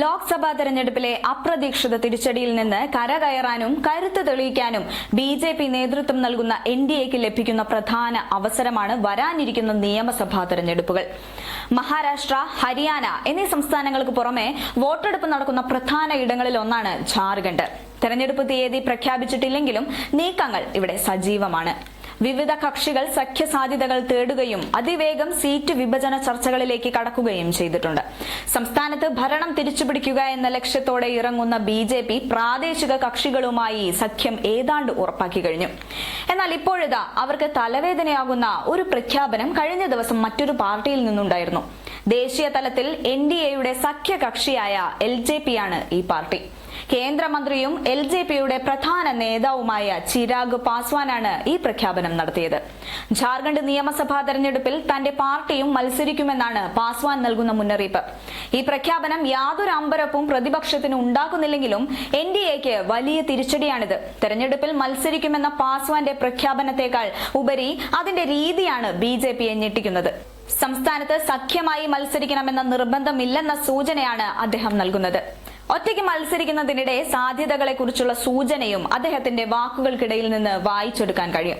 ലോക്സഭാ തെരഞ്ഞെടുപ്പിലെ അപ്രതീക്ഷിത തിരിച്ചടിയിൽ നിന്ന് കരകയറാനും കരുത്ത് തെളിയിക്കാനും ബി ജെ പി നേതൃത്വം നൽകുന്ന എൻ ഡി എക്ക് ലഭിക്കുന്ന പ്രധാന അവസരമാണ് വരാനിരിക്കുന്ന നിയമസഭാ തെരഞ്ഞെടുപ്പുകൾ. മഹാരാഷ്ട്ര ഹരിയാന എന്നീ സംസ്ഥാനങ്ങൾക്ക് പുറമെ വോട്ടെടുപ്പ് നടക്കുന്ന പ്രധാന ഇടങ്ങളിൽ ഒന്നാണ് ഝാർഖണ്ഡ് തെരഞ്ഞെടുപ്പ് തീയതി പ്രഖ്യാപിച്ചിട്ടില്ലെങ്കിലും നീക്കങ്ങൾ ഇവിടെ സജീവമാണ്. വിവിധ കക്ഷികൾ സഖ്യസാധ്യതകൾ തേടുകയും അതിവേഗം സീറ്റ് വിഭജന ചർച്ചകളിലേക്ക് കടക്കുകയും ചെയ്തിട്ടുണ്ട്. സംസ്ഥാനത്ത് ഭരണം തിരിച്ചുപിടിക്കുക എന്ന ലക്ഷ്യത്തോടെ ഇറങ്ങുന്ന ബി ജെ പി പ്രാദേശിക കക്ഷികളുമായി സഖ്യം ഏതാണ്ട് ഉറപ്പാക്കി കഴിഞ്ഞു. എന്നാൽ ഇപ്പോഴിതാ അവർക്ക് തലവേദനയാകുന്ന ഒരു പ്രഖ്യാപനം കഴിഞ്ഞ ദിവസം മറ്റൊരു പാർട്ടിയിൽ നിന്നുണ്ടായിരുന്നു. ദേശീയ തലത്തിൽ എൻ ഡി എയുടെ സഖ്യകക്ഷിയായ എൽ ജെ പിയാണ് ഈ പാർട്ടി. കേന്ദ്രമന്ത്രിയും എൽ ജെ പിയുടെ പ്രധാന നേതാവുമായ ചിരാഗ് പാസ്വാനാണ് ഈ പ്രഖ്യാപനം നടത്തിയത്. ജാർഖണ്ഡ് നിയമസഭാ തെരഞ്ഞെടുപ്പിൽ തന്റെ പാർട്ടിയും മത്സരിക്കുമെന്നാണ് പാസ്വാൻ നൽകുന്ന മുന്നറിയിപ്പ്. ഈ പ്രഖ്യാപനം യാതൊരു അമ്പരപ്പും പ്രതിപക്ഷത്തിന് ഉണ്ടാക്കുന്നില്ലെങ്കിലും എൻ ഡി എക്ക് വലിയ തിരിച്ചടിയാണിത്. തെരഞ്ഞെടുപ്പിൽ മത്സരിക്കുമെന്ന പാസ്വാന്റെ പ്രഖ്യാപനത്തെക്കാൾ ഉപരി അതിന്റെ രീതിയാണ് ബി ജെ പിയെ ഞെട്ടിക്കുന്നത്. സംസ്ഥാനത്ത് സഖ്യമായി മത്സരിക്കണമെന്ന നിർബന്ധമില്ലെന്ന സൂചനയാണ് അദ്ദേഹം നൽകുന്നത്. ഒറ്റയ്ക്ക് മത്സരിക്കുന്നതിനിടെ സാധ്യതകളെ കുറിച്ചുള്ള സൂചനയും അദ്ദേഹത്തിന്റെ വാക്കുകൾക്കിടയിൽ നിന്ന് വായിച്ചെടുക്കാൻ കഴിയും.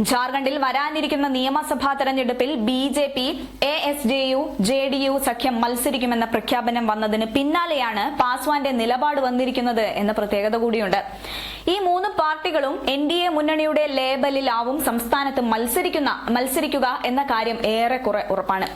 ജാർഖണ്ഡിൽ വരാനിരിക്കുന്ന നിയമസഭാ തെരഞ്ഞെടുപ്പിൽ B J P A S J U J D U സഖ്യം മത്സരിക്കുമെന്ന പ്രഖ്യാപനം വന്നതിന് പിന്നാലെയാണ് പാസ്വാന്റെ നിലപാട് വന്നിരിക്കുന്നത് എന്ന പ്രത്യേകത കൂടിയുണ്ട്. ഈ മൂന്ന് പാർട്ടികളും എൻ ഡി എ മുന്നണിയുടെ ലേബലിലാവും സംസ്ഥാനത്ത് മത്സരിക്കുന്ന മത്സരിക്കുക എന്ന കാര്യം ഏറെക്കുറെ ഉറപ്പാണ്.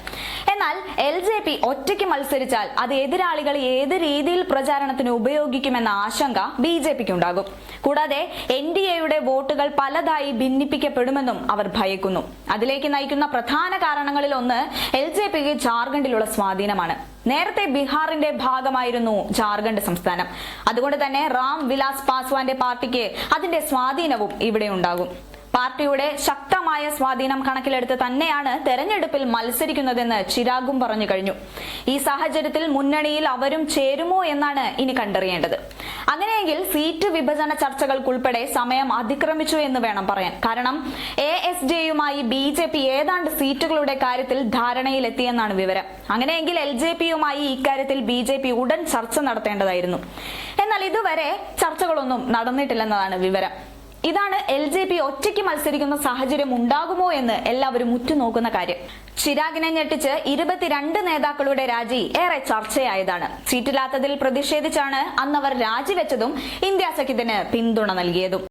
എന്നാൽ എൽ ജെ പി ഒറ്റയ്ക്ക് മത്സരിച്ചാൽ അത് എതിരാളികൾ ഏത് രീതിയിൽ പ്രചാരണത്തിന് ഉപയോഗിക്കുമെന്ന ആശങ്ക ബി ജെ പിക്ക് ഉണ്ടാകും കൂടാതെ എൻ ഡി എയുടെ വോട്ടുകൾ പലതായി ഭിന്നിപ്പിക്കപ്പെടുമെന്നും അവർ ഭയക്കുന്നു. അതിലേക്ക് നയിക്കുന്ന പ്രധാന കാരണങ്ങളിൽ ഒന്ന് എൽ ജെ പിക്ക് ജാർഖണ്ഡിലുള്ള സ്വാധീനമാണ്. നേരത്തെ ബീഹാറിന്റെ ഭാഗമായിരുന്നു ജാർഖണ്ഡ് സംസ്ഥാനം. അതുകൊണ്ട് തന്നെ റാം വിലാസ് പാസ്വാന്റെ പാർട്ടിക്ക് അതിന്റെ സ്വാധീനവും ഇവിടെ ഉണ്ടാകും. പാർട്ടിയുടെ ശക്തമായ സ്വാധീനം കണക്കിലെടുത്ത് തന്നെയാണ് തെരഞ്ഞെടുപ്പിൽ മത്സരിക്കുന്നതെന്ന് ചിരാഗും പറഞ്ഞു കഴിഞ്ഞു. ഈ സാഹചര്യത്തിൽ മുന്നണിയിൽ അവരും ചേരുമോ എന്നാണ് ഇനി കണ്ടറിയേണ്ടത്. അങ്ങനെയെങ്കിൽ സീറ്റ് വിഭജന ചർച്ചകൾക്കുൾപ്പെടെ സമയം അതിക്രമിച്ചു എന്ന് വേണം പറയാൻ. കാരണം എ എസ് ജെയുമായി ബി ജെ പി ഏതാണ്ട് സീറ്റുകളുടെ കാര്യത്തിൽ ധാരണയിലെത്തിയെന്നാണ് വിവരം. അങ്ങനെയെങ്കിൽ എൽ ജെ പിയുമായി ഇക്കാര്യത്തിൽ ബി ജെ പി ഉടൻ ചർച്ച നടത്തേണ്ടതായിരുന്നു. എന്നാൽ ഇതുവരെ ചർച്ചകളൊന്നും നടന്നിട്ടില്ലെന്നതാണ് വിവരം. ഇതാണ് എൽ ജെ പി ഒറ്റയ്ക്ക് മത്സരിക്കുന്ന സാഹചര്യം ഉണ്ടാകുമോ എന്ന് എല്ലാവരും ഉറ്റുനോക്കുന്ന കാര്യം. ചിരാഗിനെ ഞെട്ടിച്ച് ഇരുപത്തിരണ്ട് നേതാക്കളുടെ രാജി ഏറെ ചർച്ചയായതാണ്. സീറ്റില്ലാത്തതിൽ പ്രതിഷേധിച്ചാണ് അന്നവർ രാജിവെച്ചതും ഇന്ത്യ സഖ്യത്തിന് പിന്തുണ നൽകിയതും.